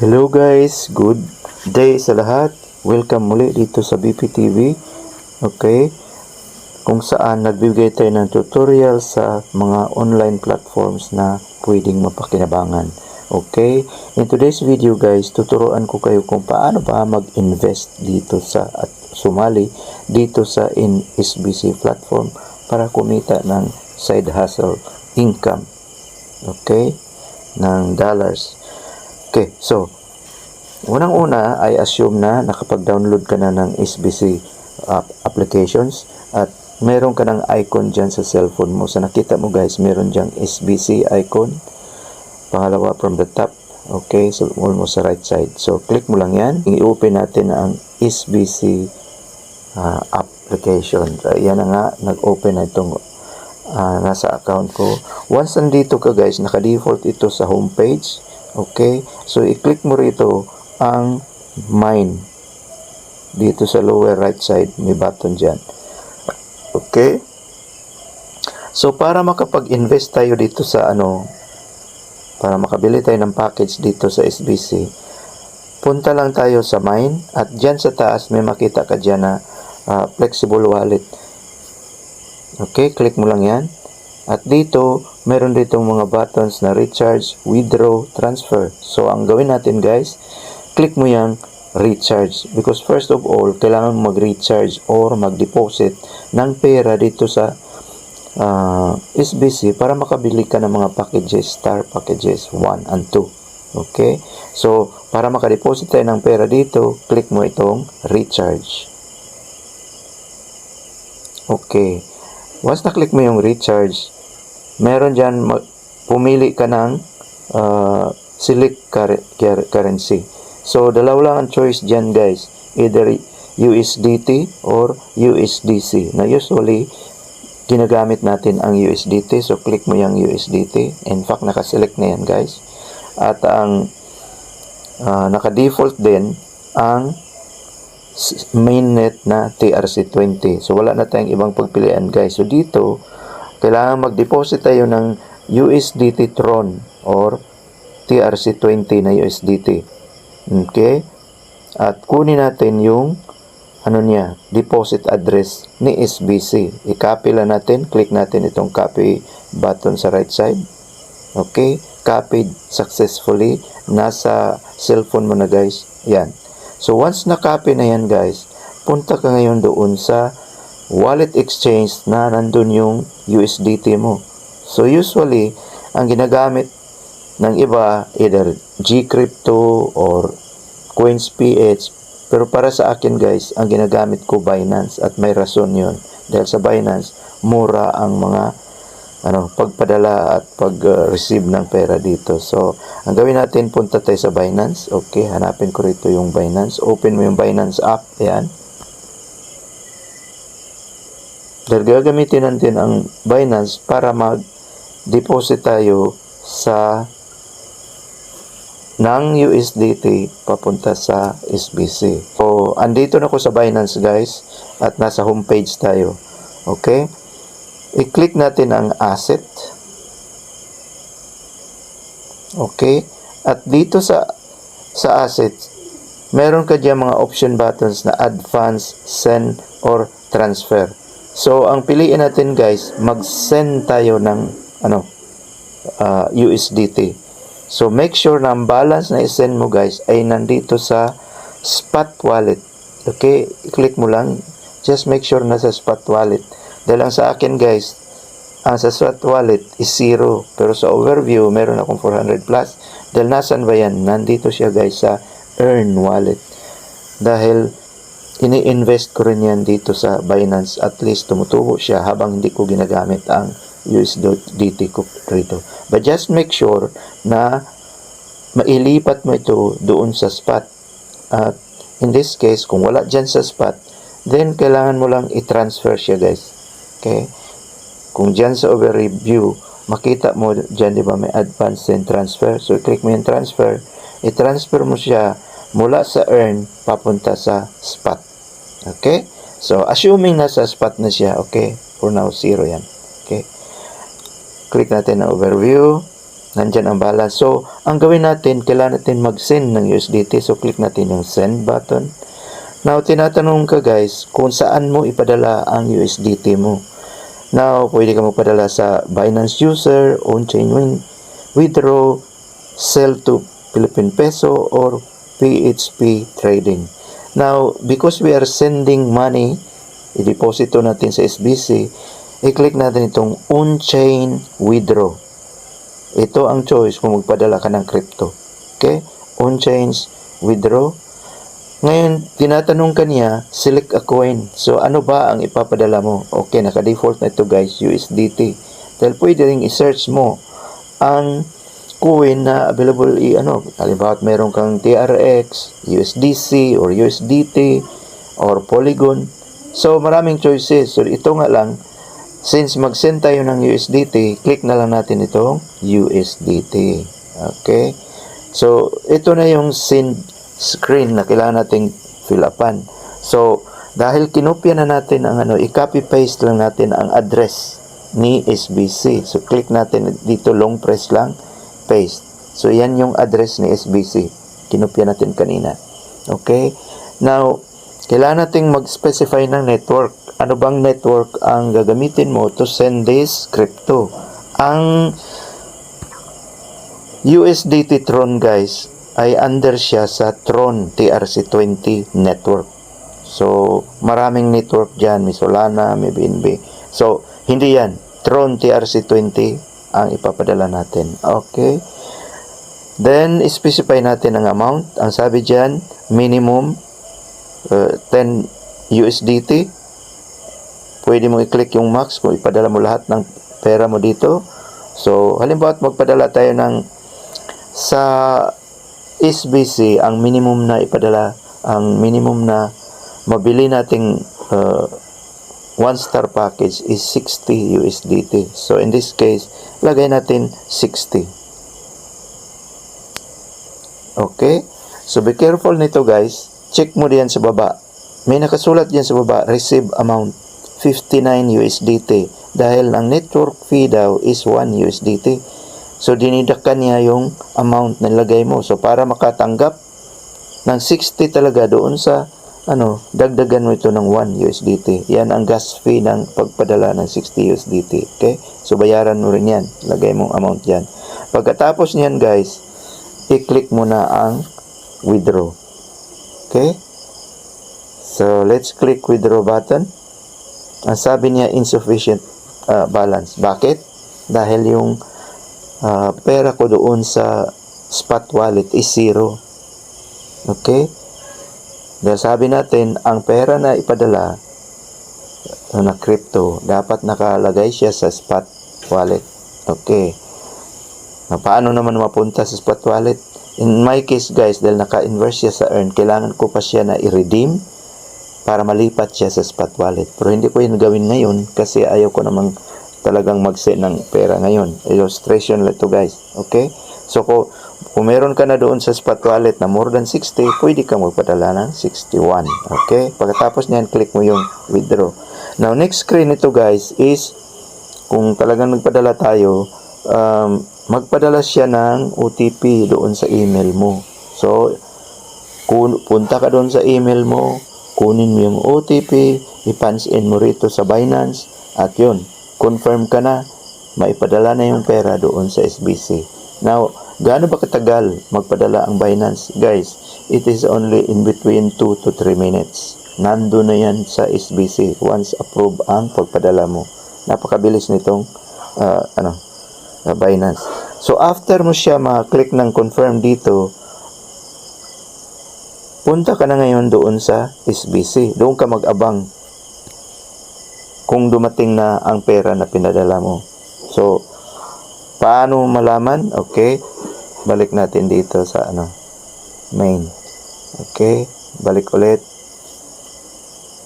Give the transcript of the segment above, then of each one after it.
Hello guys, good day sa lahat. Welcome muli dito sa BPTV. Okay? Kung saan nagbibigay tayo ng tutorial sa mga online platforms na pwedeng mapakinabangan. Okay? In today's video guys, tuturuan ko kayo kung paano ba mag-invest dito sa at sumali dito sa in SBC platform para kumita ng side hustle income. Okay? Ng dollars. Okay, so Unang-una ay assume na nakapag-download ka na ng SBC app applications at meron ka ng icon dyan sa cellphone mo. Sa nakita mo guys, meron dyan SBC icon. Pangalawa from the top. Okay, so almost sa right side. So click mo lang yan. I-open natin ang SBC ah, application. So, yan na nga, nag-open na itong ah, nasa account ko. Once nandito ka guys, naka-default ito sa homepage. Okay? So, i-click mo rito ang mine. Dito sa lower right side, may button dyan. Okay? So, para makapag-invest tayo dito sa ano, para makabili tayo ng package dito sa SBC, punta lang tayo sa mine at dyan sa taas may makita ka dyan na ah, flexible wallet. Okay, click mo lang yan. At dito, meron dito mga buttons na recharge, withdraw, transfer. So, ang gawin natin guys, click mo yung recharge. Because first of all, kailangan mag-recharge or mag-deposit ng pera dito sa ah, SBC para makabili ka ng mga packages, star packages 1 and 2. Okay? So, para makadeposit tayo ng pera dito, click mo itong recharge. Okay. Once na-click mo yung recharge, meron dyan, pumili ka ng uh, select cur- cur- currency. So, dalawa lang ang choice dyan guys. Either USDT or USDC. Na usually, ginagamit natin ang USDT. So, click mo yung USDT. In fact, nakaselect na yan guys. At ang ah, naka-default din ang mainnet na TRC20. So, wala na tayong ibang pagpilian, guys. So, dito, kailangan mag-deposit tayo ng USDT Tron or TRC20 na USDT. Okay? At kunin natin yung ano niya, deposit address ni SBC. I-copy lang natin. Click natin itong copy button sa right side. Okay? Copied successfully. Nasa cellphone mo na guys. Yan. So once na-copy na yan guys, punta ka ngayon doon sa wallet exchange na nandun yung USDT mo. So usually, ang ginagamit ng iba, either Gcrypto or CoinsPH. Pero para sa akin guys, ang ginagamit ko Binance at may rason yon Dahil sa Binance, mura ang mga ano, pagpadala at pag-receive ng pera dito. So, ang gawin natin, punta tayo sa Binance. Okay, hanapin ko rito yung Binance. Open mo yung Binance app. Ayan. Dahil gagamitin natin ang Binance para mag-deposit tayo sa ng USDT papunta sa SBC. So, andito na ako sa Binance guys at nasa homepage tayo. Okay? I-click natin ang asset. Okay? At dito sa sa asset, meron ka diyan mga option buttons na add send, or transfer. So, ang piliin natin guys, mag-send tayo ng ano, uh, USDT. So, make sure na ang balance na i-send mo guys ay nandito sa spot wallet. Okay? I-click mo lang. Just make sure na sa spot wallet. Dahil ang sa akin guys, ang sa spot wallet is zero. Pero sa overview, meron akong 400 plus. Dahil nasan ba yan? Nandito siya guys sa earn wallet. Dahil ini-invest ko rin yan dito sa Binance. At least tumutubo siya habang hindi ko ginagamit ang USDT ko rito. But just make sure na mailipat mo ito doon sa spot. At in this case, kung wala dyan sa spot, then kailangan mo lang i-transfer siya guys. Okay? Kung dyan sa overview, makita mo dyan, di ba, may advance and transfer. So, click mo yung transfer. I-transfer mo siya mula sa earn papunta sa spot. Okay? So, assuming nasa spot na siya, okay? For now, zero yan. Okay? Click natin na overview. nandyan ang balance. So, ang gawin natin, kailangan natin mag-send ng USDT. So, click natin yung send button. Now, tinatanong ka guys, kung saan mo ipadala ang USDT mo. Now, pwede ka magpadala sa Binance User, on-chain withdraw, sell to Philippine Peso, or PHP trading. Now, because we are sending money, i-deposito natin sa SBC, i-click natin itong on-chain withdraw. Ito ang choice kung magpadala ka ng crypto. Okay? On-chain withdraw. Ngayon, tinatanong ka niya, select a coin. So, ano ba ang ipapadala mo? Okay, naka-default na ito guys, USDT. Dahil pwede rin i-search mo ang coin na available i ano, halimbawa meron kang TRX, USDC or USDT or Polygon. So maraming choices. So ito nga lang since mag-send tayo ng USDT, click na lang natin itong USDT. Okay? So ito na yung send screen na kailangan nating fill upan. So dahil kinopya na natin ang ano, i-copy paste lang natin ang address ni SBC. So click natin dito long press lang paste. So, yan yung address ni SBC. Kinopya natin kanina. Okay? Now, kailangan nating mag-specify ng network. Ano bang network ang gagamitin mo to send this crypto? Ang USDT Tron guys ay under siya sa Tron TRC20 network. So, maraming network dyan. May Solana, may BNB. So, hindi yan. Tron TRC20 ang ipapadala natin. Okay? Then, specify natin ang amount. Ang sabi dyan, minimum uh, 10 USDT. Pwede mo i-click yung max kung ipadala mo lahat ng pera mo dito. So, halimbawa magpadala tayo ng sa SBC, ang minimum na ipadala, ang minimum na mabili nating uh, one star package is 60 USDT. So in this case, lagay natin 60. Okay? So be careful nito guys. Check mo diyan sa baba. May nakasulat diyan sa baba, receive amount 59 USDT dahil ang network fee daw is 1 USDT. So dinidakan niya yung amount na nilagay mo. So para makatanggap ng 60 talaga doon sa ano, dagdagan mo ito ng 1 USDT. Yan ang gas fee ng pagpadala ng 60 USDT. Okay? So, bayaran mo rin yan. Lagay mong amount yan. Pagkatapos niyan, guys, i-click mo na ang withdraw. Okay? So, let's click withdraw button. Ang sabi niya, insufficient uh, balance. Bakit? Dahil yung uh, pera ko doon sa spot wallet is zero. Okay? Dahil sabi natin, ang pera na ipadala na crypto, dapat nakalagay siya sa spot wallet. Okay. Na paano naman mapunta sa spot wallet? In my case guys, dahil naka-inverse siya sa earn, kailangan ko pa siya na i-redeem para malipat siya sa spot wallet. Pero hindi ko yun gawin ngayon kasi ayaw ko namang talagang mag-set ng pera ngayon. Illustration lang to guys. Okay? So, kung, kung meron ka na doon sa spot wallet na more than 60, pwede ka magpadala ng 61. Okay? Pagkatapos niyan, click mo yung withdraw. Now, next screen ito guys is kung talagang nagpadala tayo, um, magpadala siya ng OTP doon sa email mo. So, kun, punta ka doon sa email mo, kunin mo yung OTP, i-punch in mo rito sa Binance, at yun, confirm ka na, maipadala na yung pera doon sa SBC. Now, gaano ba katagal magpadala ang Binance? Guys, it is only in between 2 to 3 minutes. Nando na yan sa SBC once approve ang pagpadala mo. Napakabilis nitong uh, ano, uh, Binance. So, after mo siya ma-click ng confirm dito, punta ka na ngayon doon sa SBC. Doon ka mag-abang kung dumating na ang pera na pinadala mo. So, paano malaman? Okay, balik natin dito sa ano, main. Okay, balik ulit.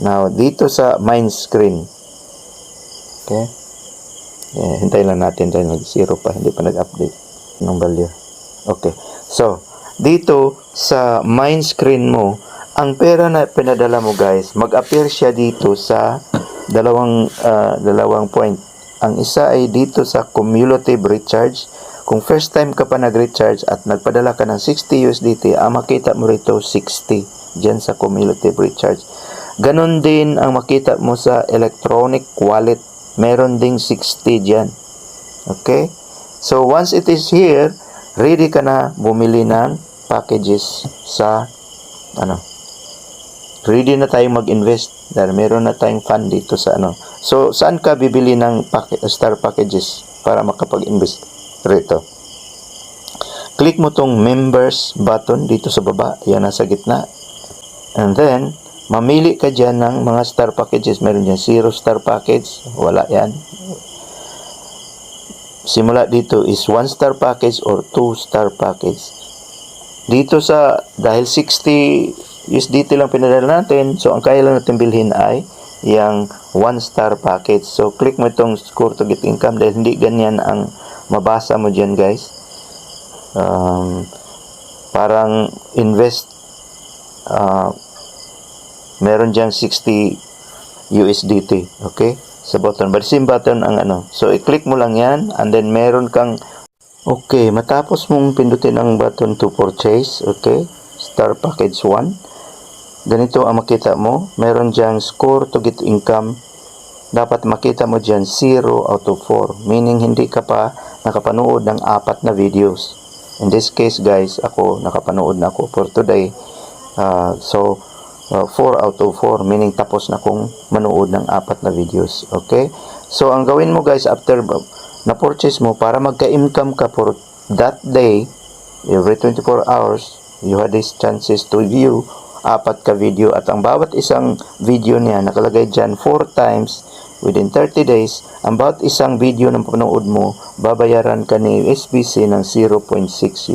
Now, dito sa main screen. Okay. Yeah, hintayin lang natin dahil nag-zero pa, hindi pa nag-update ng value. Okay. So, dito sa main screen mo, ang pera na pinadala mo guys, mag-appear siya dito sa dalawang uh, dalawang point. Ang isa ay dito sa cumulative recharge Kung first time ka pa nag-recharge at nagpadala ka ng 60 USDT, ang makita mo rito 60 dyan sa cumulative recharge. Ganon din ang makita mo sa electronic wallet. Meron ding 60 dyan. Okay? So, once it is here, ready ka na bumili ng packages sa ano, ready na tayong mag-invest dahil meron na tayong fund dito sa ano. So, saan ka bibili ng pack- star packages para makapag-invest rito? Click mo tong members button dito sa baba. Yan nasa gitna. And then, mamili ka dyan ng mga star packages. Meron dyan zero star package. Wala yan. Simula dito is one star package or two star package. Dito sa, dahil 60 USDT lang pinadala natin, so ang kaya lang natin bilhin ay yung one star package. So, click mo itong score to get income dahil hindi ganyan ang mabasa mo dyan guys. Um, parang invest uh, meron diyang 60 USDT. Okay? Sa button. But same button ang ano. So, i-click mo lang yan and then meron kang Okay, matapos mong pindutin ang button to purchase, okay, star package 1, ganito ang makita mo, meron diyang score to get income, dapat makita mo dyan 0 out of 4, meaning hindi ka pa nakapanood ng apat na videos. In this case guys, ako nakapanood na ako for today, uh, so uh, 4 out of 4, meaning tapos na kong manood ng apat na videos, okay? So, ang gawin mo guys, after na-purchase mo para magka-income ka for that day, every 24 hours, you have these chances to view apat ka video at ang bawat isang video niya nakalagay dyan 4 times within 30 days, ang bawat isang video na panood mo, babayaran ka ni SBC ng 0.6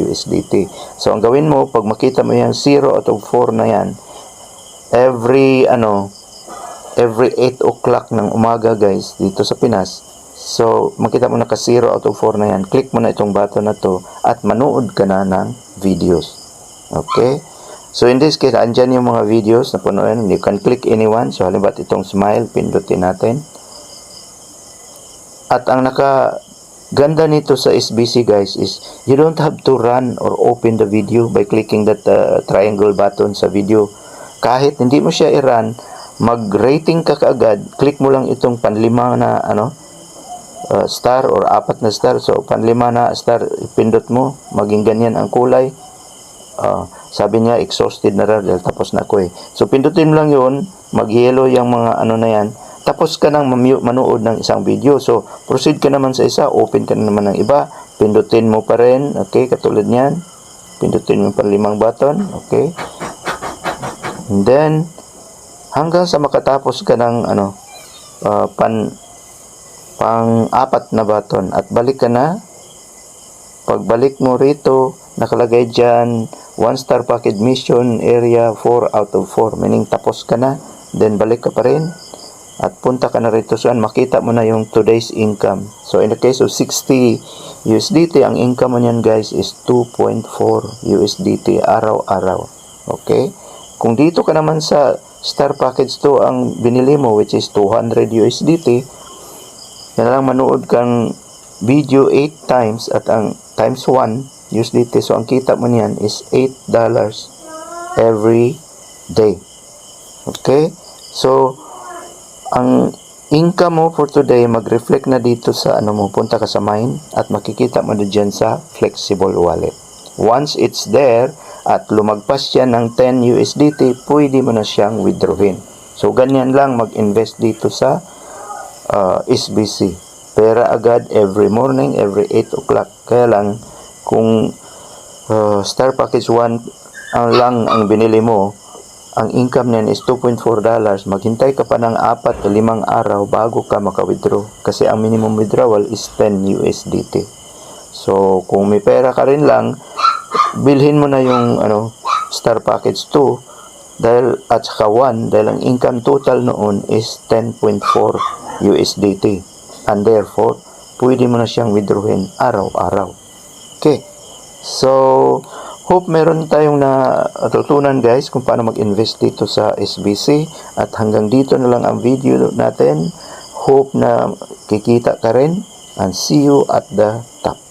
USDT. So, ang gawin mo, pag makita mo yung 0 out of 4 na yan, every, ano, every 8 o'clock ng umaga guys, dito sa Pinas, So, makita mo naka 0 out of 4 na yan. Click mo na itong button na to at manood ka na ng videos. Okay? So, in this case, andyan yung mga videos na punuin. You can click anyone. So, halimbawa itong smile, pindutin natin. At ang naka ganda nito sa SBC guys is you don't have to run or open the video by clicking that uh, triangle button sa video. Kahit hindi mo siya i-run, mag-rating ka kaagad, click mo lang itong panlima na ano, uh, star or apat na star. So, panlima na star, pindot mo, maging ganyan ang kulay. Uh, sabi niya, exhausted na rin dahil tapos na ako eh. So, pindutin mo lang yun, mag-yellow yung mga ano na yan. Tapos ka nang manood ng isang video. So, proceed ka naman sa isa, open ka na naman ng iba. Pindutin mo pa rin, okay, katulad niyan. Pindutin mo pa limang button, okay. And then, hanggang sa makatapos ka ng ano, uh, pan pang-apat na button at balik ka na. Pagbalik mo rito, nakalagay dyan, 1 star package mission area 4 out of 4, meaning tapos ka na, then balik ka pa rin. At punta ka na rito saan, makita mo na yung today's income. So in the case of 60 USDT, ang income mo niyan guys is 2.4 USDT araw-araw. Okay? Kung dito ka naman sa star package to ang binili mo which is 200 USDT, yan lang manood kang video 8 times at ang times 1 USDT. So, ang kita mo niyan is $8 every day. Okay? So, ang income mo for today mag-reflect na dito sa ano mo, punta ka sa mine at makikita mo na dyan sa flexible wallet. Once it's there at lumagpas yan ng 10 USDT, pwede mo na siyang withdrawin. So, ganyan lang mag-invest dito sa uh, SBC. Pera agad every morning, every 8 o'clock. Kaya lang, kung uh, Star Package 1 ang lang ang binili mo, ang income niyan is 2.4 dollars. Maghintay ka pa ng 4 o 5 araw bago ka maka-withdraw. Kasi ang minimum withdrawal is 10 USDT. So, kung may pera ka rin lang, bilhin mo na yung ano, Star Package 2 dahil at saka 1 dahil ang income total noon is 10.4 USDT and therefore pwede mo na siyang withdrawin araw-araw. Okay. So hope meron tayong natutunan guys kung paano mag-invest dito sa SBC at hanggang dito na lang ang video natin. Hope na kikita ka rin. And see you at the top